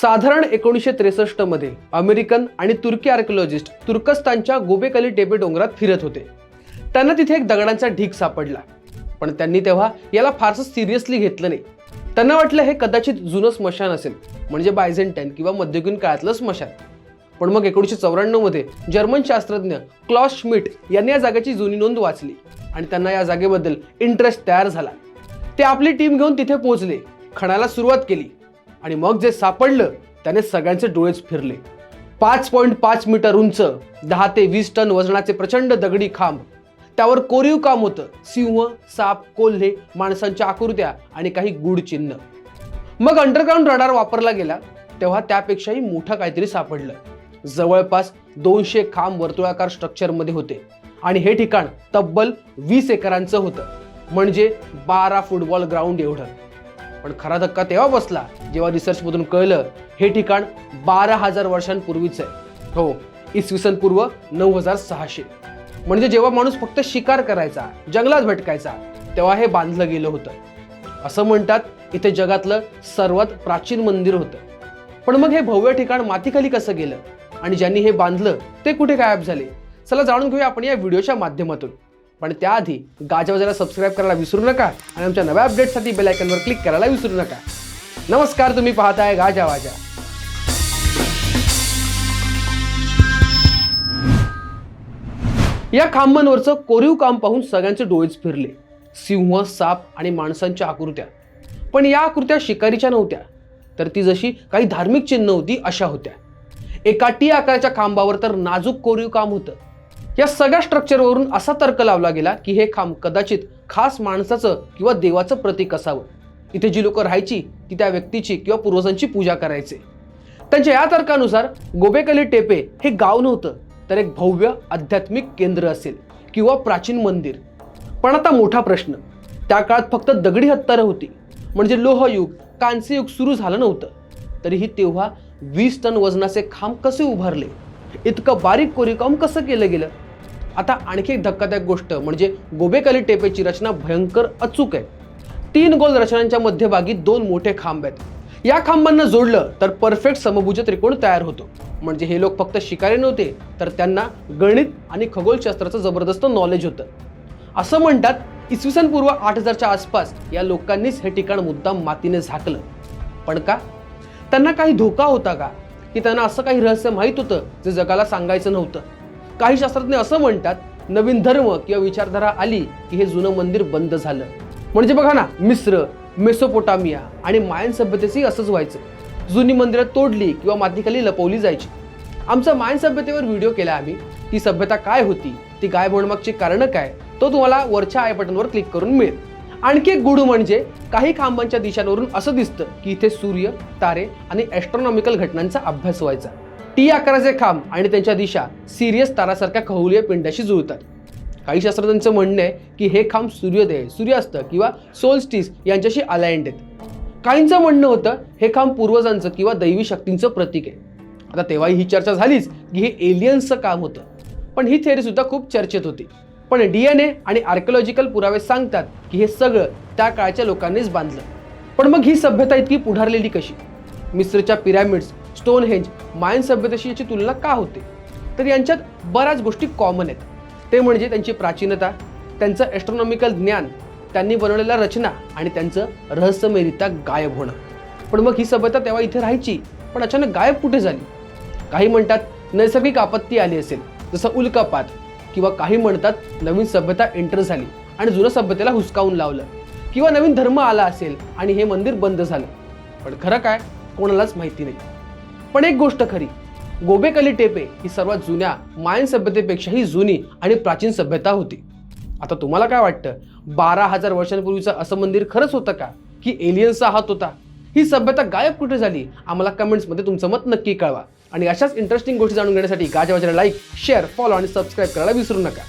साधारण एकोणीसशे त्रेसष्टमध्ये अमेरिकन आणि तुर्की आर्किओलॉजिस्ट तुर्कस्तानच्या गोबेकली टेपे डोंगरात फिरत होते. त्यांना तिथे एक दगडांचा ढीग सापडला. पण त्यांनी तेव्हा याला फारसं सिरियसली घेतलं नाही. त्यांना वाटलं हे कदाचित जुनं स्मशान असेल म्हणजे बायझेंटाईन किंवा मध्ययुगीन काळातलं स्मशान. पण मग एकोणीसशे चौऱ्याण्णवमध्ये जर्मन शास्त्रज्ञ क्लॉस श्मिट यांनी या जागेची जुनी नोंद वाचली आणि त्यांना या जागेबद्दल इंटरेस्ट तयार झाला. ते आपली टीम घेऊन तिथे पोहोचले खणाला सुरुवात केली. आणि मग जे सापडलं त्याने सगळ्यांचे डोळेच फिरले. पाच पॉईंट पाच मीटर उंच दहा ते वीस टन वजनाचे प्रचंड दगडी खांब. त्यावर कोरीव काम होतं. सिंह साप कोल्हे माणसांच्या आकृत्या आणि काही गुढ चिन्ह. मग अंडरग्राऊंड रडार वापरला गेला तेव्हा त्यापेक्षाही मोठं काहीतरी सापडलं. जवळपास दोनशे खांब वर्तुळाकार स्ट्रक्चरमध्ये होते. आणि हे ठिकाण तब्बल वीस एकरांचं होतं. म्हणजे बारा फुटबॉल ग्राउंड एवढं. पण खरा धक्का तेव्हा बसला जेव्हा रिसर्चमधून कळलं हे ठिकाण बारा हजार वर्षांपूर्वीचं आहे. हो इसवी सन पूर्व नऊ हजार सहाशे. म्हणजे जेव्हा माणूस फक्त शिकार करायचा जंगलात भटकायचा तेव्हा हे बांधलं गेलं होतं. असं म्हणतात इथे जगातलं सर्वात प्राचीन मंदिर होतं. पण मग हे भव्य ठिकाण मातीखाली कसं गेलं? आणि ज्यांनी हे बांधलं ते कुठे गायब झाले? चला जाणून घेऊया आपण या व्हिडिओच्या माध्यमातून. पण त्याआधी गाजावाजाला सबस्क्राईब करायला विसरू नका आणि आमच्या नव्या अपडेटसाठी बेलायकनवर क्लिक करायला विसरू नका. नमस्कार तुम्ही पाहताय गाजावाजा या खांबांवरचं कोरीव काम पाहून सगळ्यांचे डोळेच फिरले. सिंह साप आणि माणसांच्या आकृत्या. पण या आकृत्या शिकारीच्या नव्हत्या. तर ती जशी काही धार्मिक चिन्ह होती अशा होत्या. एका टी आकाराच्या खांबावर तर नाजूक कोरीव काम होतं. या सगळ्या स्ट्रक्चरवरून असा तर्क लावला गेला की हे खांब कदाचित खास माणसाचं किंवा देवाचं प्रतीक असावं. इथे जी लोक राहायची ती त्या व्यक्तीची किंवा पूर्वजांची पूजा करायचे. त्यांच्या या तर्कानुसार गोबेकली टेपे हे गाव नव्हतं तर एक भव्य आध्यात्मिक केंद्र असेल किंवा प्राचीन मंदिर. पण आता मोठा प्रश्न. त्या काळात फक्त दगडी हत्यारं होती. म्हणजे लोहयुग कांस्ययुग सुरू झालं नव्हतं. तरीही तेव्हा वीस टन वजनाचे खांब कसे उभारले? इतकं बारीक कोरीवकाम कसं केलं गेलं? आता आणखी एक धक्कादायक गोष्ट म्हणजे गोबेकली टेपेची रचना भयंकर अचूक आहे. तीन गोल रचनांच्या मध्यभागी दोन मोठे खांब आहेत. या खांबांना जोडलं तर परफेक्ट समभुज त्रिकोण तयार होतो. म्हणजे हे लोक फक्त शिकारी नव्हते तर त्यांना गणित आणि खगोलशास्त्राचं जबरदस्त नॉलेज होतं. असं म्हणतात इसवी सन पूर्व आठ हजारच्या आसपास या लोकांनीच हे ठिकाण मुद्दाम मातीने झाकलं. पण का? त्यांना काही धोका होता का? की त्यांना असं काही रहस्य माहीत होतं जे जगाला सांगायचं नव्हतं? काही शास्त्रज्ञ असं म्हणतात नवीन धर्म किंवा विचारधारा आली की हे जुनं मंदिर बंद झालं. म्हणजे बघा ना मिस्र मेसोपोटामिया आणि मायन सभ्यतेचंही असंच व्हायचं. जुनी मंदिरं तोडली किंवा मातीखाली लपवली जायची. आमचा मायन सभ्यतेवर व्हिडिओ केला आम्ही. ती सभ्यता काय होती? ती गायब होण्यामागची कारणं काय? तो तुम्हाला वरच्या आय बटनवर क्लिक करून मिळेल. आणखी एक गुढ म्हणजे काही खांबांच्या दिशांवरून असं दिसतं की इथे सूर्य तारे आणि ॲस्ट्रॉनॉमिकल घटनांचा अभ्यास व्हायचा. टी आकाराचे खांब आणि त्यांच्या दिशा सिरियस तारासारख्या खहुलीय पिंडाशी जुळतात. काही शास्त्रज्ञांचं म्हणणं आहे की हे खांब सूर्योदय सूर्यास्त किंवा सोलस्टिस यांच्याशी अलायंट आहेत. काहींचं म्हणणं होतं हे खांब पूर्वजांचं किंवा दैवी शक्तींचं प्रतीक आहे. आता तेव्हाही ही चर्चा झालीच की हे एलियन्सचं काम होतं. पण ही थेअरी सुद्धा खूप चर्चेत होती. पण डी एन ए आणि आर्किओलॉजिकल पुरावे सांगतात की हे सगळं त्या काळच्या लोकांनीच बांधलं. पण मग ही सभ्यता इतकी पुढारलेली कशी? मिस्रच्या पिरॅमिड्स स्टोनहेंज मायन सभ्यतेशी याची तुलना का होते? तर यांच्यात बऱ्याच गोष्टी कॉमन आहेत. ते म्हणजे त्यांची प्राचीनता त्यांचं ॲस्ट्रॉनॉमिकल ज्ञान त्यांनी बनवलेल्या रचना आणि त्यांचं रहस्यमयरित्या गायब होणं. पण मग ही सभ्यता तेव्हा इथे राहायची पण अचानक गायब कुठे झाली? काही म्हणतात नैसर्गिक आपत्ती आली असेल जसं उल्कापात किंवा काही म्हणतात नवीन सभ्यता एंटर झाली आणि जुन्या सभ्यतेला हुसकावून लावलं किंवा नवीन धर्म आला असेल आणि हे मंदिर बंद झालं. पण खरं काय? कोणालाच माहिती नाही. पण एक गोष्ट खरी. गोबेकली टेपे ही सर्वात जुन्या मायन सभ्यतेपेक्षाही जुनी आणि प्राचीन सभ्यता होती. आता तुम्हाला काय वाटतं? बारा हजार वर्षांपूर्वीचं असं मंदिर खरंच होतं का? की एलियन्सचा हात होता? ही सभ्यता गायब कुठे झाली? आम्हाला कमेंट्समध्ये तुमचं मत नक्की कळवा. आणि अशाच इंटरेस्टिंग गोष्टी जाणून घेण्यासाठी गाजावाजाला लाईक शेअर फॉलो आणि सबस्क्राईब करायला विसरू नका.